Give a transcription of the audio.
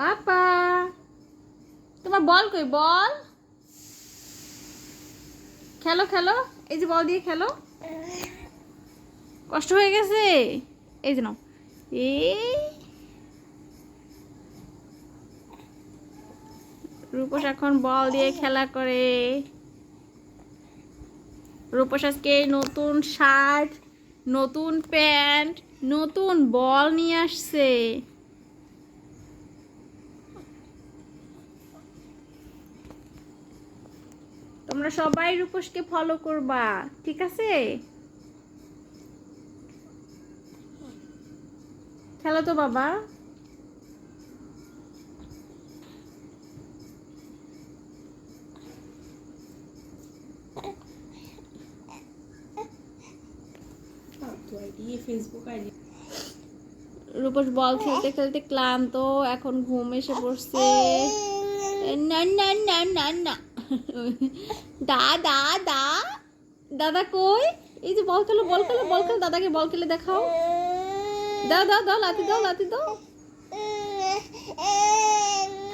পাপা। তোমার বল কই, বল। খেলো খেলো। এই যে বল দিয়ে খেলো। কষ্ট হয়ে গেছে। এই যে নাও। এই। রূপস এখন বল দিয়ে খেলা করে। রূপস আজকে নতুন শার্ট, নতুন প্যান্ট, নতুন বল নিয়ে আসছে। তোমরা সবাই রূপসকে ফলো করবা, ঠিক আছে? খেলো তো বাবা। রূপস বল খেলতে খেলতে ক্লান্ত, এখন ঘুম এসে পড়ছে। না না না না না। দা দা। দা দাদা কই? এই যে বল খেলো বল খেলো বল খেলো, দাদাকে বল খেলে দেখাও। দাও দাও দাও লাতি দাও লাতি দাও।